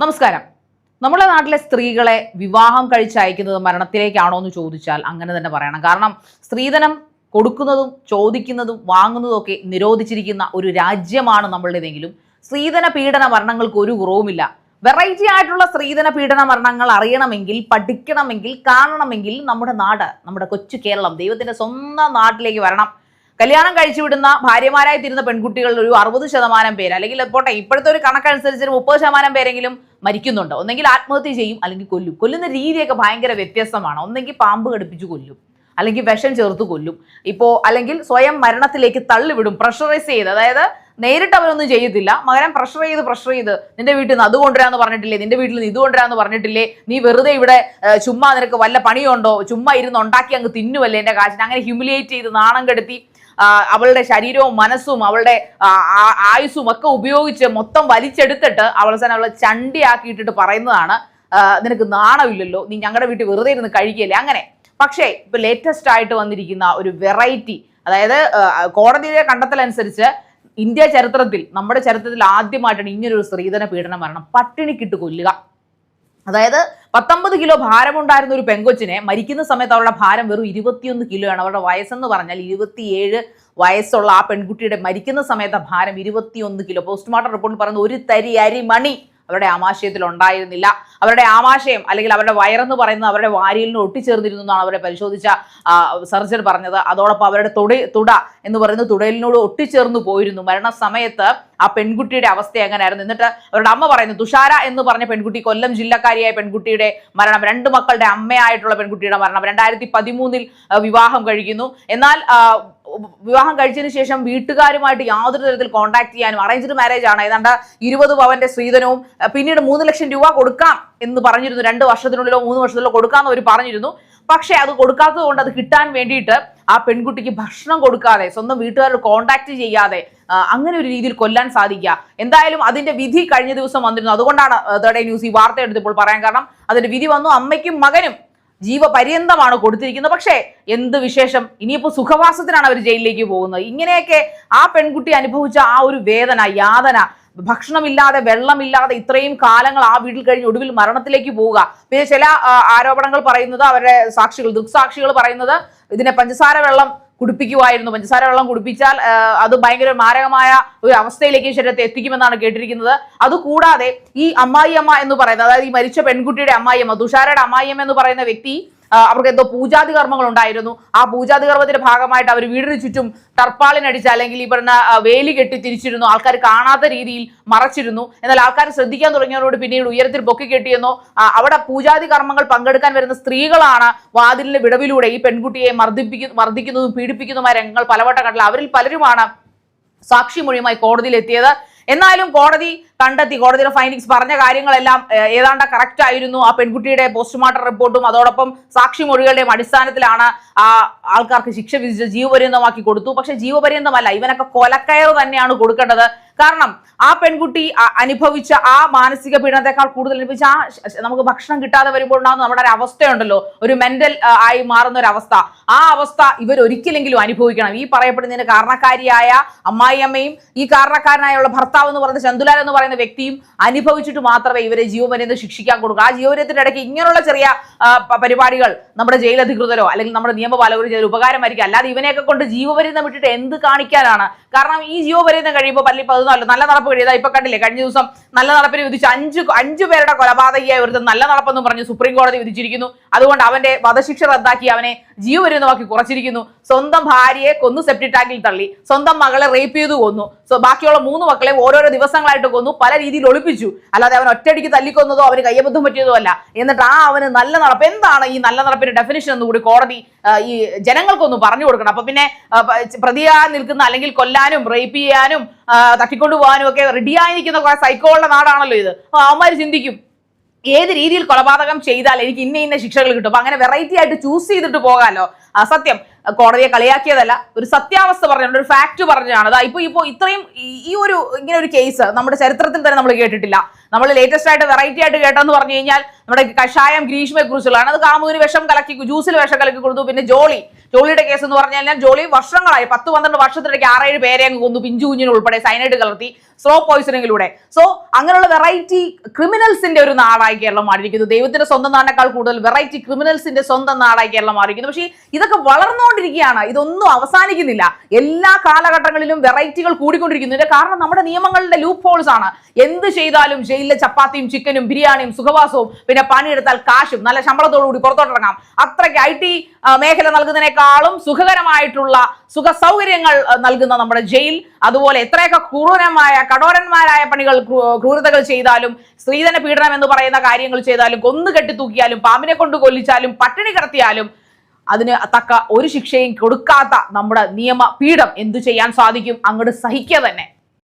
നമസ്കാരം. നമ്മുടെ നാട്ടിലെ സ്ത്രീകളെ വിവാഹം കഴിച്ചയക്കുന്നത് മരണത്തിലേക്കാണോ എന്ന് ചോദിച്ചാൽ അങ്ങനെ തന്നെ പറയണം. കാരണം സ്ത്രീധനം കൊടുക്കുന്നതും ചോദിക്കുന്നതും വാങ്ങുന്നതും ഒക്കെ നിരോധിച്ചിരിക്കുന്ന ഒരു രാജ്യമാണ് നമ്മളുടേതെങ്കിലും സ്ത്രീധന പീഡന മരണങ്ങൾക്ക് ഒരു കുറവുമില്ല. വെറൈറ്റി ആയിട്ടുള്ള സ്ത്രീധന പീഡന മരണങ്ങൾ അറിയണമെങ്കിൽ പഠിക്കണമെങ്കിൽ കാണണമെങ്കിൽ നമ്മുടെ നാട് നമ്മുടെ കൊച്ചു കേരളം ദൈവത്തിന്റെ സ്വന്തം നാട്ടിലേക്ക് വരണം. കല്യാണം കഴിച്ചു വിടുന്ന ഭാര്യമാരായി തീരുന്ന പെൺകുട്ടികളിൽ ഒരു അറുപത് ശതമാനം പേര് അല്ലെങ്കിൽ പോട്ടെ ഇപ്പോഴത്തെ ഒരു കണക്കനുസരിച്ച് മുപ്പത് ശതമാനം പേരെങ്കിലും മരിക്കുന്നുണ്ട്. ഒന്നെങ്കിൽ ആത്മഹത്യ ചെയ്യും അല്ലെങ്കിൽ കൊല്ലും. കൊല്ലുന്ന രീതിയൊക്കെ ഭയങ്കര വ്യത്യസ്തമാണ്. ഒന്നെങ്കിൽ പാമ്പ് കടുപ്പിച്ച് കൊല്ലും അല്ലെങ്കിൽ വിഷം ചേർത്ത് കൊല്ലും. ഇപ്പോൾ അല്ലെങ്കിൽ സ്വയം മരണത്തിലേക്ക് തള്ളിവിടും പ്രഷറൈസ് ചെയ്ത്. അതായത് നേരിട്ട് അവരൊന്നും ചെയ്യത്തില്ല. മകരം പ്രഷർ ചെയ്ത് പ്രഷർ ചെയ്ത് നിന്റെ വീട്ടിൽ നിന്ന് അത് കൊണ്ടുവരാന്ന് പറഞ്ഞിട്ടില്ലേ? നിന്റെ വീട്ടിൽ നിന്ന് ഇത് കൊണ്ടുവരാന്ന് പറഞ്ഞിട്ടില്ലേ? നീ വെറുതെ ഇവിടെ ചുമ്മാ നിനക്ക് വല്ല പണിയുണ്ടോ? ചുമ്മാ ഇരുന്ന് ഉണ്ടാക്കി അങ്ങ് തിന്നുവല്ലേ എന്റെ കാശിന്? അങ്ങനെ ഹ്യൂമിലിയേറ്റ് ചെയ്ത് നാണം കെടുത്തി അവളുടെ ശരീരവും മനസ്സും അവളുടെ ആ, ആ- ആയുസ്സും ഒക്കെ ഉപയോഗിച്ച് മൊത്തം വലിച്ചെടുത്തിട്ട് അവസാനം അവളെ ചണ്ടിയാക്കിയിട്ടിട്ട് പറയുന്നതാണ്. നിനക്ക് നാണമില്ലല്ലോ. നീ ഞങ്ങളുടെ വീട്ടിൽ വെറുതെ ഇരുന്ന് കഴിക്കല്ലേ അങ്ങനെ. പക്ഷേ ഇപ്പൊ ലേറ്റസ്റ്റ് ആയിട്ട് വന്നിരിക്കുന്ന ഒരു വെറൈറ്റി അതായത് കോടതിയുടെ കണ്ടെത്തലനുസരിച്ച് ഇന്ത്യ ചരിത്രത്തിൽ നമ്മുടെ ചരിത്രത്തിൽ ആദ്യമായിട്ടാണ് ഇങ്ങനൊരു സ്ത്രീധന പീഡന മരണം പട്ടിണിക്കിട്ട് കൊല്ലുക. അതായത് പത്തൊമ്പത് കിലോ ഭാരമുണ്ടായിരുന്ന ഒരു പെങ്കൊച്ചിനെ മരിക്കുന്ന സമയത്ത് അവളുടെ ഭാരം വെറും ഇരുപത്തിയൊന്ന് കിലോയാണ്. അവരുടെ വയസ്സെന്ന് പറഞ്ഞാൽ ഇരുപത്തിയേഴ് വയസ്സുള്ള ആ പെൺകുട്ടിയുടെ മരിക്കുന്ന സമയത്ത് ഭാരം ഇരുപത്തിയൊന്ന് കിലോ. പോസ്റ്റ്മോർട്ടം റിപ്പോർട്ടിൽ പറയുന്നത് ഒരു തരി അരിമണി അവരുടെ ആമാശയത്തിൽ ഉണ്ടായിരുന്നില്ല. അവരുടെ ആമാശയം അല്ലെങ്കിൽ അവരുടെ വയറെന്ന് പറയുന്നത് അവരുടെ വാരിയലിന് ഒട്ടിച്ചേർന്നിരുന്നു എന്നാണ് അവരെ പരിശോധിച്ച സർജൻ പറഞ്ഞത്. അതോടൊപ്പം അവരുടെ തുട തുട എന്ന് പറയുന്നത് തുടലിനോട് ഒട്ടിച്ചേർന്നു പോയിരുന്നു. മരണസമയത്ത് ആ പെൺകുട്ടിയുടെ അവസ്ഥ എങ്ങനെയായിരുന്നു? എന്നിട്ട് അവരുടെ അമ്മ പറയുന്നു തുഷാര എന്ന് പറഞ്ഞ പെൺകുട്ടി കൊല്ലം ജില്ലക്കാരിയായ പെൺകുട്ടിയുടെ മരണം രണ്ട് മക്കളുടെ അമ്മയായിട്ടുള്ള പെൺകുട്ടിയുടെ മരണം രണ്ടായിരത്തി പതിമൂന്നിൽ വിവാഹം കഴിക്കുന്നു. എന്നാൽ വിവാഹം കഴിച്ചതിന് ശേഷം വീട്ടുകാരുമായിട്ട് യാതൊരു തരത്തിൽ കോൺടാക്ട് ചെയ്യാനും അറേഞ്ച്ഡ് മാരേജ് ആണ്. ഏതാണ്ട് ഇരുപത് പവന്റെ സ്ത്രീധനവും പിന്നീട് മൂന്ന് ലക്ഷം രൂപ കൊടുക്കാം എന്ന് പറഞ്ഞിരുന്നു. രണ്ട് വർഷത്തിനുള്ളിലോ മൂന്ന് വർഷത്തിലോ കൊടുക്കാമെന്ന് അവർ പറഞ്ഞിരുന്നു. പക്ഷേ അത് കൊടുക്കാത്തത് കൊണ്ട് അത് കിട്ടാൻ വേണ്ടിയിട്ട് ആ പെൺകുട്ടിക്ക് ഭക്ഷണം കൊടുക്കാതെ സ്വന്തം വീട്ടുകാരോട് കോണ്ടാക്ട് ചെയ്യാതെ അങ്ങനെ ഒരു രീതിയിൽ കൊല്ലാൻ സാധിക്കുക. എന്തായാലും അതിന്റെ വിധി കഴിഞ്ഞ ദിവസം വന്നിരുന്നു. അതുകൊണ്ടാണ് തേർഡ് ന്യൂസ് ഈ വാർത്ത എടുത്തപ്പോൾ പറയാൻ കാരണം. അതിന്റെ വിധി വന്നു. അമ്മയ്ക്കും മകനും ജീവപര്യന്തമാണ് കൊടുത്തിരിക്കുന്നത്. പക്ഷേ എന്ത് വിശേഷം? ഇനിയിപ്പോൾ സുഖവാസത്തിനാണ് അവർ ജയിലിലേക്ക് പോകുന്നത്. ഇങ്ങനെയൊക്കെ ആ പെൺകുട്ടി അനുഭവിച്ച ആ ഒരു വേദന യാതന ഭക്ഷണമില്ലാതെ വെള്ളമില്ലാതെ ഇത്രയും കാലങ്ങൾ ആ വീട്ടിൽ കഴിഞ്ഞ് ഒടുവിൽ മരണത്തിലേക്ക് പോവുക. പിന്നെ ചില ആരോപണങ്ങൾ പറയുന്നത് അവരുടെ സാക്ഷികൾ ദൃക്സാക്ഷികൾ പറയുന്നത് ഇതിനെ പഞ്ചസാര വെള്ളം കുടിപ്പിക്കുമായിരുന്നു പഞ്ചസാര വെള്ളം കുടിപ്പിച്ചാൽ അത് ഭയങ്കര മാരകമായ ഒരു അവസ്ഥയിലേക്ക് ശരീരത്തെ എത്തിക്കുമെന്നാണ് കേട്ടിരിക്കുന്നത്. അതുകൂടാതെ ഈ അമ്മായിയമ്മ എന്ന് പറയുന്നത് അതായത് ഈ മരിച്ച പെൺകുട്ടിയുടെ അമ്മായിയമ്മ തുഷാരയുടെ അമ്മായിയമ്മ എന്ന് പറയുന്ന വ്യക്തി അവർക്ക് എന്തോ പൂജാതി കർമ്മങ്ങൾ ഉണ്ടായിരുന്നു. ആ പൂജാതി കർമ്മത്തിന്റെ ഭാഗമായിട്ട് അവർ വീടിന് ചുറ്റും തർപ്പാളിനടിച്ച് അല്ലെങ്കിൽ ഈ പറഞ്ഞ വേലി കെട്ടി തിരിച്ചിരുന്നു. ആൾക്കാർ കാണാത്ത രീതിയിൽ മറച്ചിരുന്നു. എന്നാൽ ആൾക്കാർ ശ്രദ്ധിക്കാൻ തുടങ്ങിയവരോട് പിന്നീട് ഉയരത്തിൽ പൊക്കി കെട്ടിയെന്നോ അവിടെ പൂജാതി കർമ്മങ്ങൾ പങ്കെടുക്കാൻ വരുന്ന സ്ത്രീകളാണ് വാതിലിന്റെ വിടവിലൂടെ ഈ പെൺകുട്ടിയെ മർദ്ദിപ്പിക്കുന്നു മർദ്ദിക്കുന്നതും പീഡിപ്പിക്കുന്നതുമായ രംഗങ്ങൾ പലവട്ടം കണ്ടില്ല അവരിൽ പലരുമാണ് സാക്ഷിമൊഴിയുമായി കോടതിയിൽ എത്തിയത്. എന്നാലും കോടതി കണ്ടെത്തി കോടതിയുടെ ഫൈൻഡിങ്സ് പറഞ്ഞ കാര്യങ്ങളെല്ലാം ഏതാണ്ട് കറക്റ്റ് ആയിരുന്നു. ആ പെൺകുട്ടിയുടെ പോസ്റ്റ്മോർട്ടം റിപ്പോർട്ടും അതോടൊപ്പം സാക്ഷിമൊഴികളുടെയും അടിസ്ഥാനത്തിലാണ് ആ ആൾക്കാർക്ക് ശിക്ഷ വിധിച്ച് ജീവപര്യന്തമാക്കി കൊടുത്തു. പക്ഷെ ജീവപര്യന്തമല്ല ഇവനൊക്കെ കൊലക്കയർ തന്നെയാണ് കൊടുക്കേണ്ടത്. കാരണം ആ പെൺകുട്ടി അനുഭവിച്ച ആ മാനസിക പീഡനത്തെക്കാൾ കൂടുതൽ അനുഭവിച്ച ആ നമുക്ക് ഭക്ഷണം കിട്ടാതെ വരുമ്പോൾ ഉണ്ടാകുന്ന നമ്മുടെ ഒരു അവസ്ഥയുണ്ടല്ലോ. ഒരു മെന്റൽ ആയി മാറുന്ന ഒരു അവസ്ഥ. ആ അവസ്ഥ ഇവർ ഒരിക്കലെങ്കിലും അനുഭവിക്കണം. ഈ പറയപ്പെടുന്നതിന് കാരണക്കാരിയായ അമ്മായിയമ്മയും ഈ കാരണക്കാരനായുള്ള ഭർത്താവ് എന്ന് പറയുന്ന ചന്തുലാൽ എന്ന് പറയുന്ന വ്യക്തിയും അനുഭവിച്ചിട്ട് മാത്രമേ ഇവരെ ജീവപര്യന്തം ശിക്ഷിക്കാൻ കൊടുക്കുക ആ ജീവപര്യത്തിന്റെ ഇടയ്ക്ക് ഇങ്ങനെയുള്ള ചെറിയ പരിപാടികൾ നമ്മുടെ ജയിൽ അധികൃതരോ അല്ലെങ്കിൽ നമ്മുടെ നിയമപാലകരോ ചെയ്ത ഉപകാരമായിരിക്കും. അല്ലാതെ ഇവനെയൊക്കെ കൊണ്ട് ജീവപര്യന്തം വിട്ടിട്ട് എന്ത് കാണിക്കാനാണ്? കാരണം ഈ ജീവപര്യന്തം കഴിയുമ്പോൾ പള്ളി പതിനാലോ നല്ല നടപ്പ് കഴിയതാ ഇപ്പൊ കണ്ടില്ലേ? കഴിഞ്ഞ ദിവസം നല്ല നടപ്പിന് വിധിച്ച് അഞ്ച് അഞ്ചു പേരുടെ കൊലപാതകയായി ഒരു നല്ല നടപ്പെന്ന് പറഞ്ഞ് സുപ്രീം കോടതി വിധിച്ചിരിക്കുന്നു. അതുകൊണ്ട് അവന്റെ വധശിക്ഷ റദ്ദാക്കി അവനെ ജീവപര്യന്തമാക്കി കുറച്ചിരിക്കുന്നു. സ്വന്തം ഭാര്യയെ കൊന്നു സെപ്റ്റി ടാങ്കിൽ തള്ളി. സ്വന്തം മകളെ റേപ്പ് ചെയ്തു കൊന്നു. സോ ബാക്കിയുള്ള മൂന്ന് മക്കളെ ഓരോരോ ദിവസങ്ങളായിട്ട് കൊന്നു. പല രീതിയിൽ ഒളിപ്പിച്ചു. അല്ലാതെ അവൻ ഒറ്റയടിക്ക് തല്ലിക്കൊന്നതോ അവന് കയ്യബദ്ധം പറ്റിയതോ അല്ല. എന്നിട്ട് ആ അവന് നല്ല നടപ്പ്. എന്താണ് ഈ നല്ല നടപ്പിന്റെ ഡെഫിനിഷൻ എന്ന് കൂടി കോടതി ഈ ജനങ്ങൾക്കൊന്ന് പറഞ്ഞു കൊടുക്കണം. അപ്പൊ പിന്നെ പ്രതിയാ നിൽക്കുന്ന അല്ലെങ്കിൽ കൊല്ലാനും റേപ്പ് ചെയ്യാനും തട്ടിക്കൊണ്ടുപോകാനും ഒക്കെ റെഡിയായി നിൽക്കുന്ന സൈക്കോളുടെ നാടാണല്ലോ ഇത്. അപ്പൊ അവന്മാർ ചിന്തിക്കും ഏത് രീതിയിൽ കൊലപാതകം ചെയ്താൽ എനിക്ക് ഇന്ന ഇന്ന ശിക്ഷകൾ കിട്ടും? അപ്പൊ അങ്ങനെ വെറൈറ്റി ആയിട്ട് ചൂസ് ചെയ്തിട്ട് പോകാമല്ലോ സത്യം കോടതിയെ കളിയാക്കിയതല്ല ഒരു സത്യാവസ്ഥ പറഞ്ഞാണ് ഒരു ഫാക്ട് പറഞ്ഞാണ് അതാ ഇപ്പൊ ഇപ്പോ ഇത്രയും ഈ- ഒരു ഇങ്ങനെ ഒരു കേസ് നമ്മുടെ ചരിത്രത്തിൽ തന്നെ നമ്മൾ കേട്ടിട്ടില്ല. നമ്മൾ ലേറ്റസ്റ്റ് ആയിട്ട് വെറൈറ്റി ആയിട്ട് കേട്ടെന്ന് പറഞ്ഞു കഴിഞ്ഞാൽ നമ്മുടെ കഷായം ഗ്രീഷ്മയെ കുറിച്ചുള്ളതാണ്. അത് കാമൂര് വിഷം കലക്കി ജ്യൂസിൽ വിഷം കലക്കി കൊടുത്തു. പിന്നെ ജോളി. ജോളിയുടെ കേസ് എന്ന് പറഞ്ഞു കഴിഞ്ഞാൽ ജോളി വർഷങ്ങളായി പത്ത് പന്ത്രണ്ട് വർഷത്തിനിടയ്ക്ക് ആറേഴ് പേരെ അങ്ങ് കൊന്നു പിഞ്ചു കുഞ്ഞിന് ഉൾപ്പെടെ സൈനൈഡ് കലർത്തി സ്ലോ പോയിസണിങ്ങിലൂടെ സോ അങ്ങനെയുള്ള വെറൈറ്റി ക്രിമിനൽസിന്റെ ഒരു നാടായി കേരളം മാറിയിരിക്കുന്നു. ദൈവത്തിന്റെ സ്വന്തം നാടിനേക്കാൾ കൂടുതൽ വെറൈറ്റി ക്രിമിനൽസിന്റെ സ്വന്തം നാടായി കേരളം മാറിയിരിക്കുന്നു. പക്ഷേ ഇതൊക്കെ വളർന്നുകൊണ്ടിരിക്കുകയാണ്. ഇതൊന്നും അവസാനിക്കുന്നില്ല. എല്ലാ കാലഘട്ടങ്ങളിലും വെറൈറ്റികൾ കൂടിക്കൊണ്ടിരിക്കുന്നു. ഇതിന്റെ കാരണം നമ്മുടെ നിയമങ്ങളുടെ ലൂപ്പ് ഹോൾസ് ആണ്. എന്ത് ചെയ്താലും ജയിലിലെ ചപ്പാത്തിയും ചിക്കനും ബിരിയാണിയും സുഖവാസവും പിന്നെ പണിയെടുത്താൽ കാശും നല്ല ശമ്പളത്തോടുകൂടി പുറത്തോട്ടിറങ്ങാം. അത്രയ്ക്ക് ഐ ടി മേഖല നൽകുന്നതിനേക്കാളും സുഖകരമായിട്ടുള്ള സുഖ സൗകര്യങ്ങൾ നൽകുന്ന നമ്മുടെ ജയിൽ. അതുപോലെ എത്രയൊക്കെ ക്രൂരമായ കടോരന്മാരായ പണികൾ ക്രൂരതകൾ ചെയ്താലും സ്ത്രീധന പീഡനം എന്ന് പറയുന്ന കാര്യങ്ങൾ ചെയ്താലും കൊന്നു കെട്ടിത്തൂക്കിയാലും പാമ്പിനെ കൊണ്ട് കൊല്ലിച്ചാലും പട്ടിണി കിടത്തിയാലും അതിന് തക്ക ഒരു ശിക്ഷയും കൊടുക്കാത്ത നമ്മുടെ നിയമ പീഠം എന്തു ചെയ്യാൻ സാധിക്കും? അങ്ങോട്ട് സഹിക്കുക തന്നെ.